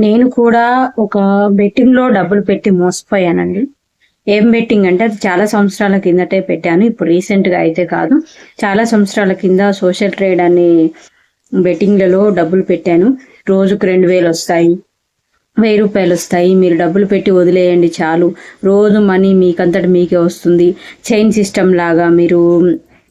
నేను కూడా ఒక బెట్టింగ్లో డబ్బులు పెట్టి మోసపోయానండి. ఏం బెట్టింగ్ అంటే అది చాలా సంవత్సరాల కిందటే పెట్టాను. ఇప్పుడు రీసెంట్గా అయితే కాదు. చాలా సంవత్సరాల కింద సోషల్ ట్రేడ్ అనే బెట్టింగ్లలో డబ్బులు పెట్టాను. రోజుకు రెండు వేలు వస్తాయి. వెయ్యి రూపాయలు వస్తాయి. మీరు డబ్బులు పెట్టి వదిలేయండి చాలు. రోజు మనీ మీకంతటి మీకే వస్తుంది. చైన్ సిస్టమ్ లాగా మీరు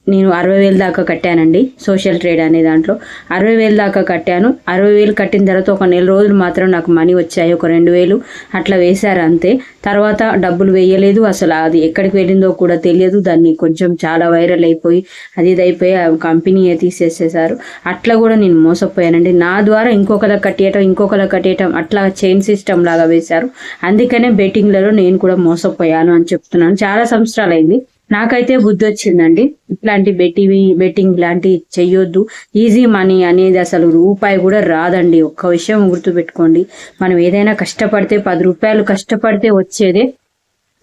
నేను అరవై వేలు దాకా కట్టానండి సోషల్ ట్రేడ్ అనే దాంట్లో. అరవై వేలు దాకా కట్టాను. అరవై వేలు కట్టిన తర్వాత ఒక నెల రోజులు మాత్రం నాకు మనీ వచ్చాయి. ఒక రెండు వేలు అట్లా వేశారు అంతే. తర్వాత డబ్బులు వేయలేదు. అసలు అది ఎక్కడికి వెళ్ళిందో కూడా తెలియదు. దాన్ని కొంచెం చాలా వైరల్ అయిపోయి అది ఇది అయిపోయి ఆ కంపెనీ తీసేసేసారు అట్లా కూడా నేను మోసపోయానండి. నా ద్వారా ఇంకొకలా కట్టేయటం ఇంకొకలా కట్టేయటం అట్లా చైన్ సిస్టమ్ లాగా వేశారు. అందుకనే బెట్టింగ్లలో నేను కూడా మోసపోయాను అని చెప్తున్నాను. చాలా సంవత్సరాలు అయింది నాకైతే బుద్ధి వచ్చిందండి ఇట్లాంటి బెట్టింగ్ బెట్టింగ్ లాంటి చెయ్యొద్దు. ఈజీ మనీ అనేది అసలు రూపాయి కూడా రాదండి. ఒక్క విషయం గుర్తుపెట్టుకోండి. మనం ఏదైనా కష్టపడితే పది రూపాయలు కష్టపడితే వచ్చేదే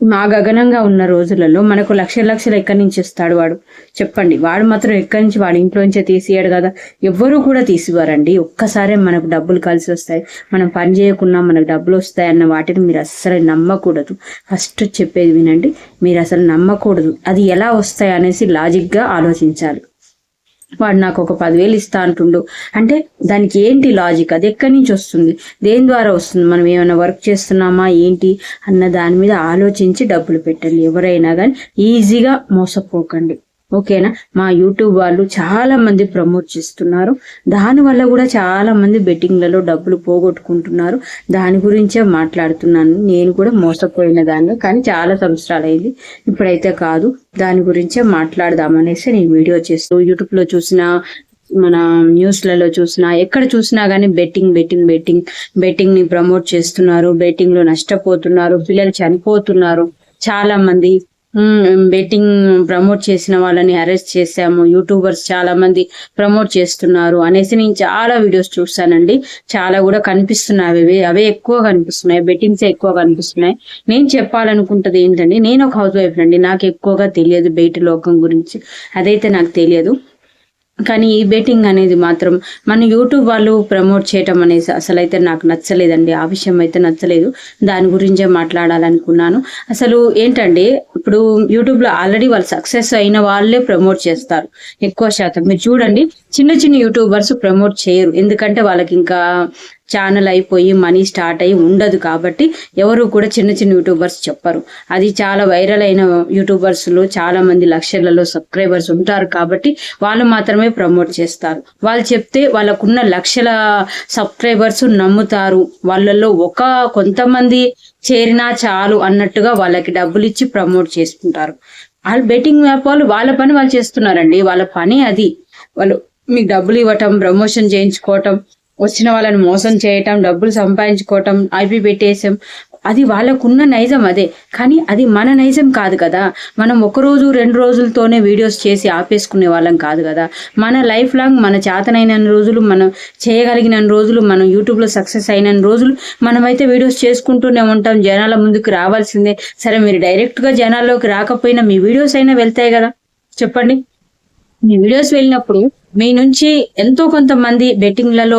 గగనంగా ఉన్న రోజులలో మనకు లక్ష లక్షలు ఎక్కడి నుంచి ఇస్తాడు వాడు? చెప్పండి. వాడు మాత్రం ఎక్కడి నుంచి వాడి ఇంట్లో నుంచే తీసియాడు కదా? ఎవ్వరూ కూడా తీసివారండి ఒక్కసారే మనకు డబ్బులు కలిసి వస్తాయి. మనం పని చేయకుండా మనకు డబ్బులు వస్తాయి అన్న వాటిని మీరు అస్సలు నమ్మకూడదు. ఫస్ట్ చెప్పేది వినండి. మీరు అసలు నమ్మకూడదు. అది ఎలా వస్తాయి అనేసి లాజిక్గా ఆలోచించాలి. వాడు నాకు ఒక పదివేలు ఇస్తా అంటుండు. అంటే దానికి ఏంటి లాజిక్ అది ఎక్కడి నుంచి వస్తుంది? దేని ద్వారా వస్తుంది? మనం ఏమైనా వర్క్ చేస్తున్నామా? ఏంటి? అన్న దాని మీద ఆలోచించి డబ్బులు పెట్టండి. ఎవరైనా కానీ ఈజీగా మోసపోకండి. ఓకేనా? మా యూట్యూబ్ వాళ్ళు చాలా మంది ప్రమోట్ చేస్తున్నారు. దానివల్ల కూడా చాలా మంది బెట్టింగ్లలో డబ్బులు పోగొట్టుకుంటున్నారు. దాని గురించే మాట్లాడుతున్నాను. నేను కూడా మోసపోయిన దాన్ని కానీ చాలా సంవత్సరాలు అయింది ఇప్పుడైతే కాదు. దాని గురించే మాట్లాడదామనేసి నేను వీడియో చేస్తూ యూట్యూబ్లో చూసిన మన న్యూస్లలో చూసినా ఎక్కడ చూసినా కానీ బెట్టింగ్ బెట్టింగ్ బెట్టింగ్ బెట్టింగ్ని ప్రమోట్ చేస్తున్నారు. బెట్టింగ్లో నష్టపోతున్నారు. పిల్లలు చనిపోతున్నారు. చాలా మంది బెట్టింగ్ ప్రమోట్ చేసిన వాళ్ళని అరెస్ట్ చేశాము. యూట్యూబర్స్ చాలా మంది ప్రమోట్ చేస్తున్నారు అనేసి నేను చాలా వీడియోస్ చూస్తానండి చాలా కూడా కనిపిస్తున్నాయి అవి. అవే ఎక్కువ కనిపిస్తున్నాయి. బెట్టింగ్స్ ఎక్కువ కనిపిస్తున్నాయి. నేను చెప్పాలనుకుంటది ఏంటండి నేను ఒక హౌస్ వైఫ్ అండి నాకు ఎక్కువగా తెలియదు బయట లోకం గురించి. అదైతే నాకు తెలియదు. కానీ ఈ బెట్టింగ్ అనేది మాత్రం మన యూట్యూబ్ వాళ్ళు ప్రమోట్ చేయటం అనేది అసలు అయితే నాకు నచ్చలేదండి. ఆ విషయం అయితే నచ్చలేదు. దాని గురించే మాట్లాడాలనుకున్నాను. అసలు ఏంటండి ఇప్పుడు యూట్యూబ్లో ఆల్రెడీ వాళ్ళు సక్సెస్ అయిన వాళ్ళే ప్రమోట్ చేస్తారు. ఎక్కువ శాతం. మీరు చూడండి చిన్న చిన్న యూట్యూబర్స్ ప్రమోట్ చేయరు. ఎందుకంటే వాళ్ళకి ఇంకా ఛానల్ అయిపోయి మనీ స్టార్ట్ అయ్యి ఉండదు కాబట్టి ఎవరు కూడా చిన్న చిన్న యూట్యూబర్స్ చెప్పరు. అది చాలా వైరల్ అయిన యూట్యూబర్స్లో చాలా మంది లక్షలలో సబ్స్క్రైబర్స్ ఉంటారు కాబట్టి వాళ్ళు మాత్రమే ప్రమోట్ చేస్తారు. వాళ్ళు చెప్తే వాళ్ళకున్న లక్షల సబ్స్క్రైబర్స్ నమ్ముతారు. వాళ్ళల్లో ఒక కొంతమంది చేరినా చాలు అన్నట్టుగా వాళ్ళకి డబ్బులు ఇచ్చి ప్రమోట్ చేసుకుంటారు. వాళ్ళు బెట్టింగ్ యాప్ వాళ్ళు వాళ్ళ పని వాళ్ళు చేస్తున్నారండి. వాళ్ళ పని అది. వాళ్ళు మీకు డబ్బులు ఇవ్వటం ప్రమోషన్ చేయించుకోవటం వచ్చిన వాళ్ళని మోసం చేయటం డబ్బులు సంపాదించుకోవటం ఐపీ పెట్టేసాం. అది వాళ్ళకున్న నైజం అదే. కానీ అది మన నైజం కాదు కదా. మనం ఒక రోజు రెండు రోజులతోనే వీడియోస్ చేసి ఆపేసుకునే వాళ్ళం కాదు కదా. మన లైఫ్ లాంగ్ మన చేతనైన రోజులు మనం చేయగలిగిన రోజులు మనం యూట్యూబ్లో సక్సెస్ అయిన రోజులు మనమైతే వీడియోస్ చేసుకుంటూనే ఉంటాం. జనాల ముందుకు రావాల్సిందే. సరే మీరు డైరెక్ట్గా జనాల్లోకి రాకపోయినా మీ వీడియోస్ అయినా వెళ్తాయి కదా. చెప్పండి. వీడియోస్ వెళ్ళినప్పుడు మీ నుంచి ఎంతో కొంతమంది బెట్టింగ్లలో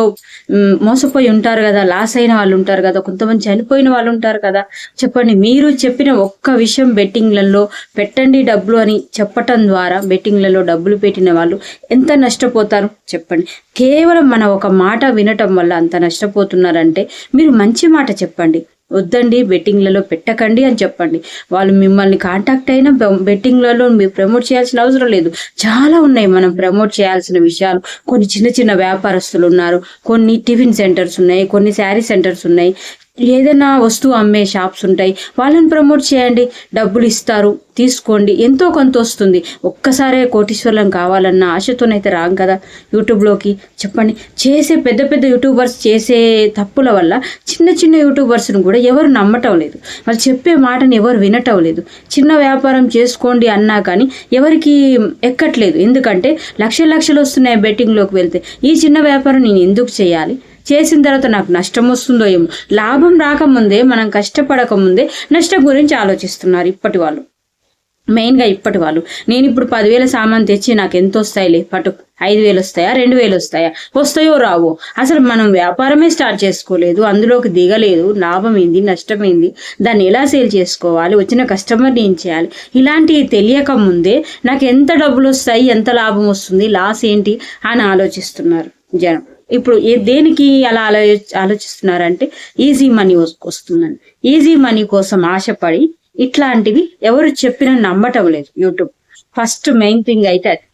మోసపోయి ఉంటారు కదా లాస్ అయిన వాళ్ళు ఉంటారు కదా కొంతమంది చనిపోయిన వాళ్ళు ఉంటారు కదా చెప్పండి. మీరు చెప్పిన ఒక్క విషయం బెట్టింగ్లలో పెట్టండి డబ్బులు అని చెప్పటం ద్వారా బెట్టింగ్లలో డబ్బులు పెట్టిన వాళ్ళు ఎంత నష్టపోతారు చెప్పండి. కేవలం మన ఒక మాట వినటం వల్ల అంత నష్టపోతున్నారంటే మీరు మంచి మాట చెప్పండి. వద్దండి బెట్టింగ్లలో పెట్టకండి అని చెప్పండి. వాళ్ళు మిమ్మల్ని కాంటాక్ట్ అయినా బెట్టింగ్లలో మీరు ప్రమోట్ చేయాల్సిన అవసరం లేదు. చాలా ఉన్నాయి మనం ప్రమోట్ చేయాల్సిన విషయాలు. కొన్ని చిన్న చిన్న వ్యాపారస్తులు ఉన్నారు కొన్ని టిఫిన్ సెంటర్స్ ఉన్నాయి కొన్ని శారీ సెంటర్స్ ఉన్నాయి. ఏదైనా వస్తువు అమ్మే షాప్స్ ఉంటాయి వాళ్ళని ప్రమోట్ చేయండి డబ్బులు ఇస్తారు తీసుకోండి ఎంతో కొంత వస్తుంది. ఒక్కసారే కోటీశ్వరులం కావాలన్న ఆశతోనైతే రాం కదా. యూట్యూబ్లోకి చెప్పండి. చేసే పెద్ద పెద్ద యూట్యూబర్స్ చేసే తప్పుల వల్ల చిన్న చిన్న యూట్యూబర్స్ను కూడా ఎవరు నమ్మటం లేదు. వాళ్ళు చెప్పే మాటని ఎవరు వినటం లేదు. చిన్న వ్యాపారం చేసుకోండి అన్నా కానీ ఎవరికి ఎక్కట్లేదు. ఎందుకంటే లక్ష లక్షలు వస్తున్నాయి బెట్టింగ్లోకి వెళ్తే. ఈ చిన్న వ్యాపారం నేను ఎందుకు చేయాలి? చేసిన తర్వాత నాకు నష్టం వస్తుందో ఏమో లాభం రాకముందే మనం కష్టపడకముందే నష్టం గురించి ఆలోచిస్తున్నారు ఇప్పటి వాళ్ళు. మెయిన్గా ఇప్పటి వాళ్ళు. నేను ఇప్పుడు పదివేల సామాన్ తెచ్చి నాకు ఎంత వస్తాయిలే? పటు ఐదు వేలు వస్తాయా? రెండు వేలు వస్తాయా? వస్తాయో రావో? అసలు మనం వ్యాపారమే స్టార్ట్ చేసుకోలేదు. అందులోకి దిగలేదు. లాభం ఏంది నష్టం ఏంది దాన్ని ఎలా సేల్ చేసుకోవాలి? వచ్చిన కస్టమర్ని ఏం చేయాలి? ఇలాంటివి తెలియక ముందే నాకు ఎంత డబ్బులు వస్తాయి? ఎంత లాభం వస్తుంది? లాస్ ఏంటి? అని ఆలోచిస్తున్నారు జనం. ఇప్పుడు దేనికి అలా ఆలో ఆలోచిస్తున్నారంటే ఈజీ మనీ వస్తుందని ఈజీ మనీ కోసం ఆశపడి ఇట్లాంటివి ఎవరు చెప్పినా నమ్మటం లేదు యూట్యూబ్. ఫస్ట్ మెయిన్ థింగ్ అయితే అది.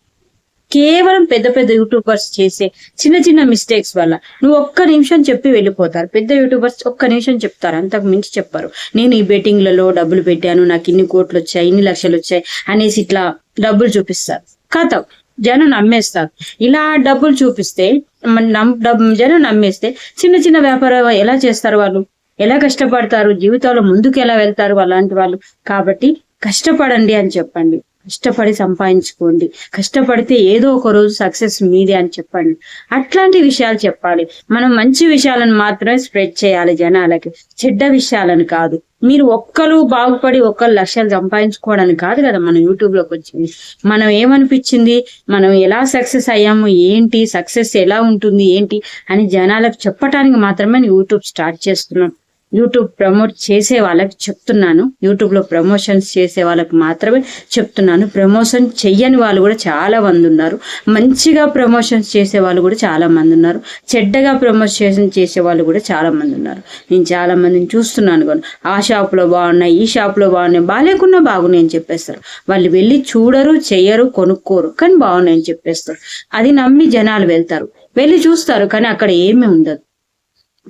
కేవలం పెద్ద పెద్ద యూట్యూబర్స్ చేసే చిన్న చిన్న మిస్టేక్స్ వల్ల నువ్వు ఒక్క నిమిషం చెప్పి వెళ్ళిపోతారు. పెద్ద యూట్యూబర్స్ ఒక్క నిమిషం చెప్తారు. అంతకు మించి చెప్పారు. నేను ఈ బెట్టింగ్లలో డబ్బులు పెట్టాను నాకు ఇన్ని కోట్లు వచ్చాయి ఇన్ని లక్షలు వచ్చాయి అనేసి ఇట్లా డబ్బులు చూపిస్తారు. కథ జనం నమ్మేస్తారు. ఇలా డబ్బులు చూపిస్తే నమ్- జనం నమ్మేస్తే చిన్న చిన్న వ్యాపారం ఎలా చేస్తారు వాళ్ళు? ఎలా కష్టపడతారు? జీవితంలో ముందుకు ఎలా వెళ్తారు? అలాంటి వాళ్ళు. కాబట్టి కష్టపడండి అని చెప్పండి. కష్టపడి సంపాదించుకోండి. కష్టపడితే ఏదో ఒక రోజు సక్సెస్ మీదే అని చెప్పండి. అట్లాంటి విషయాలు చెప్పాలి. మనం మంచి విషయాలను మాత్రమే స్ప్రెడ్ చేయాలి జనాలకి. చెడ్డ విషయాలను కాదు. మీరు ఒక్కరు బాగుపడి ఒక్కరు లక్ష్యాలు సంపాదించుకోవడానికి కాదు కదా మనం యూట్యూబ్లోకి వచ్చింది. మనం ఏమనిపించింది? మనం ఎలా సక్సెస్ అయ్యాము? ఏంటి? సక్సెస్ ఎలా ఉంటుంది? ఏంటి? అని జనాలకు చెప్పడానికి మాత్రమే యూట్యూబ్ స్టార్ట్ చేస్తున్నాం. యూట్యూబ్ ప్రమోట్ చేసే వాళ్ళకి చెప్తున్నాను. యూట్యూబ్లో ప్రమోషన్స్ చేసే వాళ్ళకి మాత్రమే చెప్తున్నాను. ప్రమోషన్ చెయ్యని వాళ్ళు కూడా చాలా మంది ఉన్నారు. మంచిగా ప్రమోషన్స్ చేసే వాళ్ళు కూడా చాలా మంది ఉన్నారు. చెడ్డగా ప్రమోషన్ చేసే వాళ్ళు కూడా చాలా మంది ఉన్నారు. నేను చాలా మందిని చూస్తున్నాను కానీ ఆ షాప్లో బాగున్నాయి ఈ షాప్లో బాగున్నాయి. బాగాలేకున్నా బాగున్నాయి అని చెప్పేస్తారు. వాళ్ళు వెళ్ళి చూడరు చెయ్యరు కొనుక్కోరు. కానీ బాగున్నాయి అని చెప్పేస్తారు. అది నమ్మి జనాలు వెళ్తారు. వెళ్ళి చూస్తారు. కానీ అక్కడ ఏమీ ఉండదు.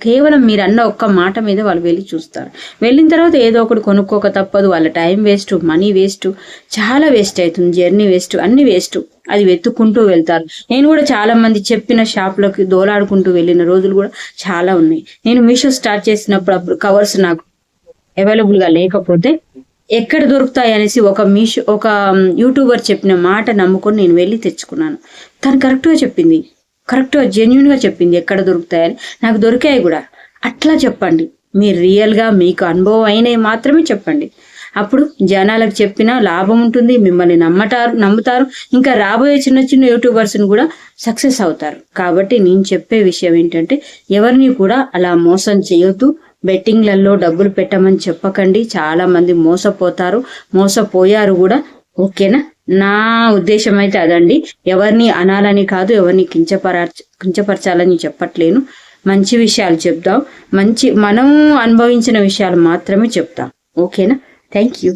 కేవలం మీరు అన్న ఒక్క మాట మీద వాళ్ళు వెళ్ళి చూస్తారు. వెళ్ళిన తర్వాత ఏదో ఒకటి కొనుక్కోక తప్పదు. వాళ్ళ టైం వేస్ట్ మనీ వేస్ట్ చాలా వేస్ట్ అవుతుంది. జర్నీ వేస్ట్ అన్ని వేస్ట్. అది వెతుక్కుంటూ వెళ్తారు. నేను కూడా చాలా మంది చెప్పిన షాప్లోకి దోలాడుకుంటూ వెళ్ళిన రోజులు కూడా చాలా ఉన్నాయి. నేను మీషో స్టార్ట్ చేసినప్పుడు అప్పుడు కవర్స్ నాకు అవైలబుల్గా లేకపోతే ఎక్కడ దొరుకుతాయి అనేసి ఒక మీషో ఒక యూట్యూబర్ చెప్పిన మాట నమ్ముకొని నేను వెళ్ళి తెచ్చుకున్నాను. తను కరెక్ట్గా చెప్పింది. కరెక్ట్గా జెన్యున్గా చెప్పింది ఎక్కడ దొరుకుతాయని. నాకు దొరికాయి కూడా. అట్లా చెప్పండి. మీరు రియల్గా మీకు అనుభవం అయినవి మాత్రమే చెప్పండి. అప్పుడు జనాలకు చెప్పినా లాభం ఉంటుంది మిమ్మల్ని నమ్మటారు నమ్ముతారు. ఇంకా రాబోయే చిన్న చిన్న యూట్యూబర్స్ని కూడా సక్సెస్ అవుతారు. కాబట్టి నేను చెప్పే విషయం ఏంటంటే ఎవరిని కూడా అలా మోసం చేయొద్దు. బెట్టింగ్లలో డబ్బులు పెట్టమని చెప్పకండి. చాలామంది మోసపోతారు మోసపోయారు కూడా. ఓకేనా? నా ఉద్దేశం అయితే అదండి. ఎవరిని అనాలని కాదు ఎవరిని కించపర కించపరచాలని చెప్పట్లేను. మంచి విషయాలు చెప్దాం. మంచి మనం అనుభవించిన విషయాలు మాత్రమే చెప్తాం. ఓకేనా? Thank you.